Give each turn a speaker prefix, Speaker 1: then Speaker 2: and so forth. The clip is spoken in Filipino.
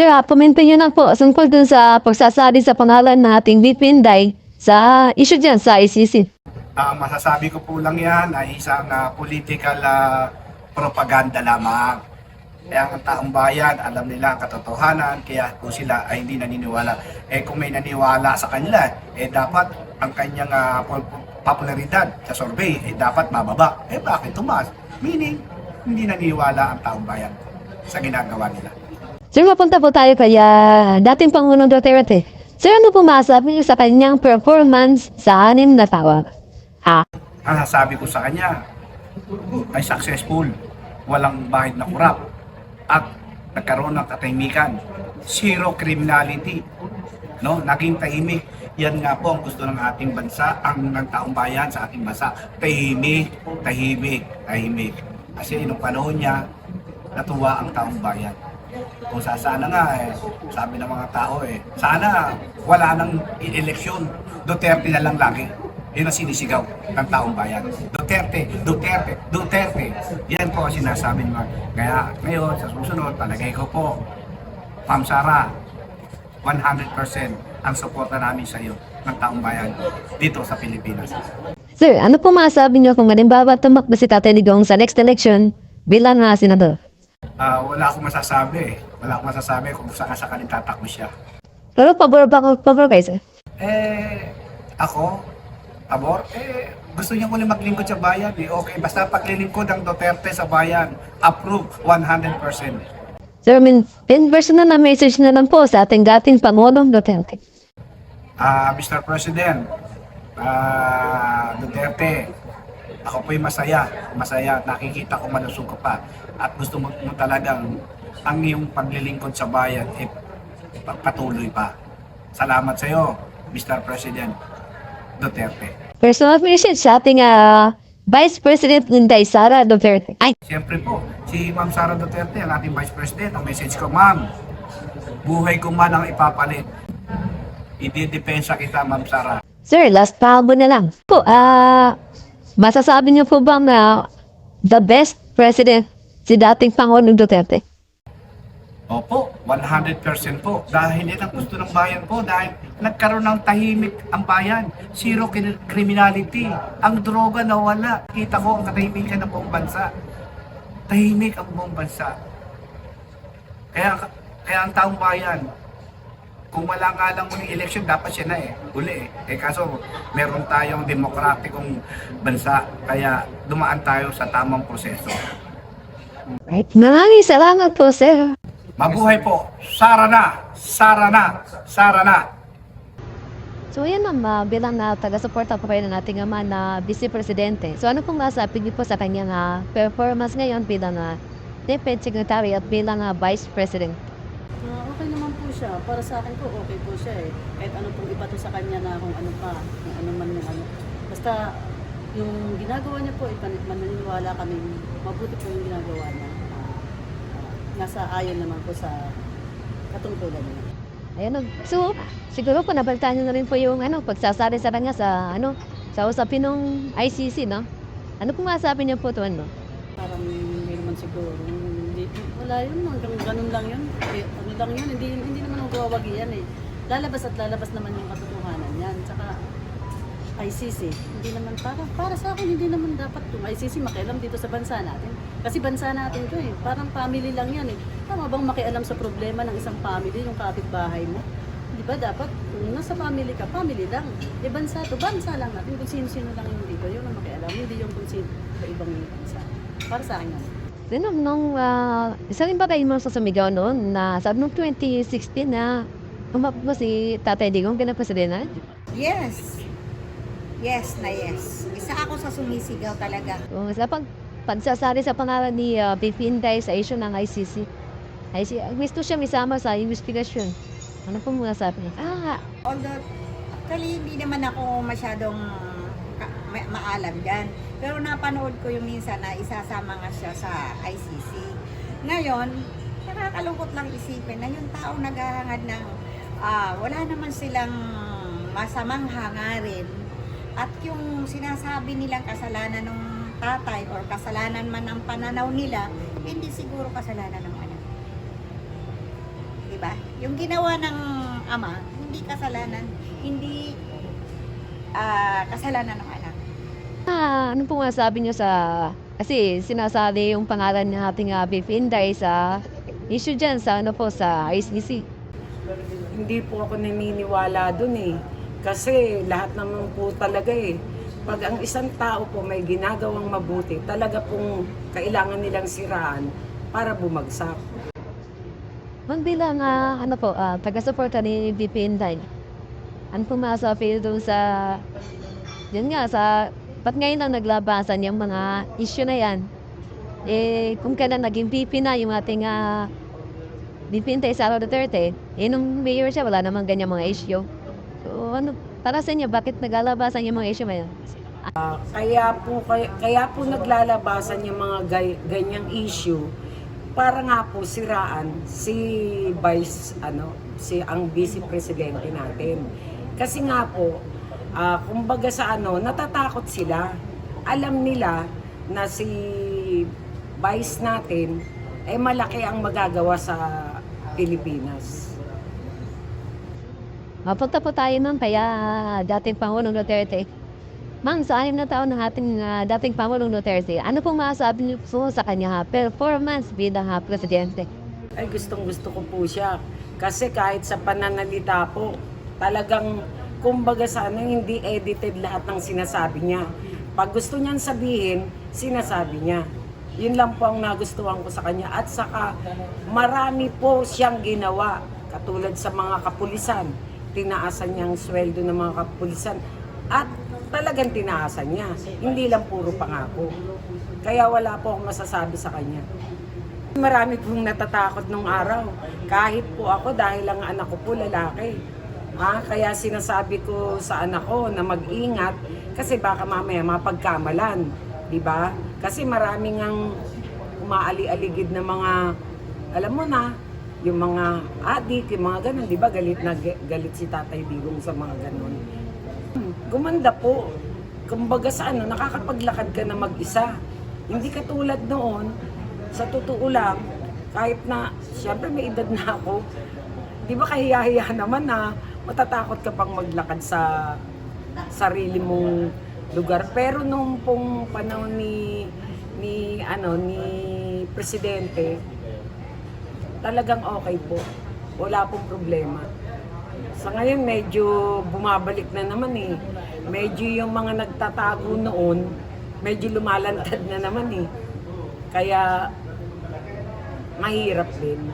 Speaker 1: Sir, uh, puminto nyo na po tungkol dun sa pagsasali sa pangalan nating Bipinday sa issue dyan sa ICC.
Speaker 2: Ah, masasabi ko po lang yan ay isang ah, political ah, propaganda lamang. Kaya ang taong bayan, alam nila ang katotohanan, kaya po sila ay hindi naniniwala. Eh kung may naniwala sa kanila, eh dapat ang kanyang ah, po- popularidad sa survey, eh dapat mababa. Eh bakit tumaas? Meaning, hindi naniniwala ang taong bayan sa ginagawa nila.
Speaker 1: Sir, mapunta po tayo kay ah, dating Pangulong Duterte. Sir, ano po masabi niyo sa kanyang performance sa anim na tawa? Ha?
Speaker 2: Ang sasabi ko sa kanya ay successful, walang bahid na kurap, at nagkaroon ng katahimikan, zero criminality, no? naging tahimik. Yan nga po ang gusto ng ating bansa, ang ng taong bayan sa ating bansa. Tahimik, tahimik, tahimik. Kasi nung panahon niya, natuwa ang taong bayan. Kung sa sana nga, eh, sabi ng mga tao eh, sana wala nang eleksyon, Duterte na lang lagi. Yun ang sinisigaw ng taong bayan. Duterte, Duterte, Duterte. Yan po ang sinasabi ng mga. Kaya ngayon, sa susunod, palagay ko po, Ma'am Sara, 100% ang suporta namin sa iyo ng taong bayan dito sa Pilipinas.
Speaker 1: Sir, ano po masabi niyo kung halimbawa tumakbo si Tatay Digong sa next election bilang na senador?
Speaker 2: Ah, wala akong masasabi. Wala akong masasabi kung saan sakaling tatakbo siya.
Speaker 1: Pero pabor ba ako, pabor kayo, sir?
Speaker 2: Eh, ako, pabor, eh, gusto niya muli maglingkod sa bayan. Eh. Okay, basta paglilingkod ang Duterte sa bayan, approve 100%.
Speaker 1: Sir, min, pin personal na message na lang po sa ating dating Pangulong Duterte.
Speaker 2: Ah, Mr. President, ah, Duterte, ako po'y masaya, masaya, nakikita ko malusog ka pa at gusto mo, mo talagang ang iyong paglilingkod sa bayan eh, pa- patuloy pa. Salamat sa iyo, Mr. President Duterte.
Speaker 1: Personal message sa ating ah, Vice President Inday Sara Duterte. Ay,
Speaker 2: Siyempre po, si Ma'am Sara Duterte, ang ating Vice President, ang message ko, Ma'am, buhay ko man ang ipapalit. Ididepensa kita, Ma'am Sara.
Speaker 1: sir, last palmo na lang. Po, ah, masasabi niyo po ba na the best president si dating Pangulong Duterte?
Speaker 2: Opo, 100% po. Dahil yan ang gusto ng bayan po. Dahil nagkaroon ng tahimik ang bayan. Zero criminality. Ang droga nawala. Kita ko ang katahimikan ng buong bansa. Tahimik ang buong bansa. Kaya, kaya ang taong bayan, kung wala nga lang muling election, dapat siya na eh. Uli eh. Eh kaso, meron tayong demokratikong bansa. Kaya dumaan tayo sa tamang proseso.
Speaker 1: Right. Maraming salamat po, sir.
Speaker 2: Mabuhay po! Sara na! Sara na! Sara na!
Speaker 1: So yan ma'am, ah, bilang na taga-suporta po kayo ng ating ama na Vice Presidente. So ano pong masabi niyo po sa kanyang ah, performance ngayon bilang na Deputy Secretary at bilang ah, Vice President?
Speaker 3: Ah, okay naman po siya. Para sa akin po, okay po siya eh. Kahit ano pong iba to sa kanya na kung ano pa, kung ano man yung ano. Basta yung ginagawa niya po, ipan- maniniwala kami, mabuti po yung ginagawa niya. Ah, nasa ayon naman po sa katungkulan niya.
Speaker 1: Ayan. So, siguro po nabalitaan niyo na rin po yung ano, pagsasari sa kanya sa ano, sa usapin ng ICC, no? Ano pong masabi niyo po to, ano?
Speaker 3: Parang hindi naman siguro. Wala yun, hanggang ganun lang yun. Eh, ano lang yun, hindi, hindi naman magwawagi yan eh. Lalabas at lalabas naman yung katotohanan yan. Tsaka ICC, hindi naman para para sa akin hindi naman dapat yung ICC makialam dito sa bansa natin. Kasi bansa natin 'to eh. Parang family lang 'yan eh. Tama bang makialam sa problema ng isang family, yung kapitbahay mo? Di ba dapat kung nasa family ka, family lang. E bansa to, bansa lang natin. Kung sino-sino lang yung dito, yun ang makialam. Hindi yung kung sino sa ibang bansa. Para sa akin naman.
Speaker 1: Then, nung, nung ah, isa rin ba kayo mo sa sumigaw noon na sabi nung 2016 na umapo po si Tatay Digong pinag-presidente?
Speaker 4: Yes. Yes na yes. Isa ako sa sumisigaw talaga.
Speaker 1: O, sa pag pagsasari sa pangalan ni uh, Pipinday sa issue ng ICC. ICC, gusto siya misama sa investigasyon. Ano po muna sabi niya? Ah,
Speaker 4: Although, actually, hindi naman ako masyadong ma- maalam dyan. Pero napanood ko yung minsan na isasama nga siya sa ICC. Ngayon, nakakalungkot lang isipin na yung tao naghahangad ng ah, wala naman silang masamang hangarin at yung sinasabi nilang kasalanan ng tatay or kasalanan man ng pananaw nila, hindi siguro kasalanan ng anak. ba? Yung ginawa ng ama, hindi kasalanan, hindi ah, kasalanan ng anak.
Speaker 1: Ah, ano pong masabi niyo sa... Kasi sinasabi yung pangalan ng ating uh, Inday sa issue dyan sa ano po sa ICC.
Speaker 5: hindi po ako naniniwala dun eh. Kasi lahat naman po talaga eh. Pag ang isang tao po may ginagawang mabuti, talaga pong kailangan nilang siraan para bumagsak.
Speaker 1: Ma'am bilang ah, ano po, ah, taga-suporta ni VP Inday, ano pong masabi doon sa... Yun nga, sa... Ba't ngayon lang naglabasan yung mga issue na yan? Eh, kung kailan naging VP na yung ating uh, VP Inday Sara Duterte, eh, nung mayor siya, wala namang ganyan mga issue. So, ano, para sa inyo, bakit naglalabasan yung mga issue na yan?
Speaker 5: Kaya po, kaya, kaya po naglalabasan yung mga gay- ganyang issue para nga po siraan si Vice, ano, si ang Vice Presidente natin. Kasi nga po, ah, kumbaga sa ano, natatakot sila. Alam nila na si Vice natin ay malaki ang magagawa sa Pilipinas.
Speaker 1: Mapunta po tayo nun kaya ah, dating Pangulong Duterte. Ma'am, sa anim na taon ng ating ah, dating Pangulong Duterte, ano pong masasabi niyo po sa kanya ha, performance bilang ha, presidente?
Speaker 5: ay gustong gusto ko po siya. Kasi kahit sa pananalita po, talagang kumbaga sa ano, hindi edited lahat ng sinasabi niya. Pag gusto niyang sabihin, sinasabi niya. Yun lang po ang nagustuhan ko sa kanya. At saka marami po siyang ginawa. Katulad sa mga kapulisan. Tinaasan niya ang sweldo ng mga kapulisan. At talagang tinaasan niya. Hindi lang puro pangako. Kaya wala po akong masasabi sa kanya. Marami pong natatakot nung araw. Kahit po ako dahil ang anak ko po lalaki. Ha? Kaya sinasabi ko sa anak ko na mag-ingat kasi baka mamaya mapagkamalan. Di ba? Kasi maraming ang umaali-aligid na mga, alam mo na, yung mga adik, yung mga ganun, di ba? Galit na galit si Tatay Digong sa mga ganun. Gumanda po. Kumbaga sa ano, nakakapaglakad ka na mag-isa. Hindi katulad noon, sa totoo lang, kahit na, siyempre may edad na ako, di ba kahiyahiya naman na matatakot ka pang maglakad sa sarili mong lugar. Pero nung pong panahon ni, ni, ano, ni Presidente, talagang okay po. Wala pong problema. Sa ngayon, medyo bumabalik na naman eh. Medyo yung mga nagtatago noon, medyo lumalantad na naman eh. Kaya, mahirap din.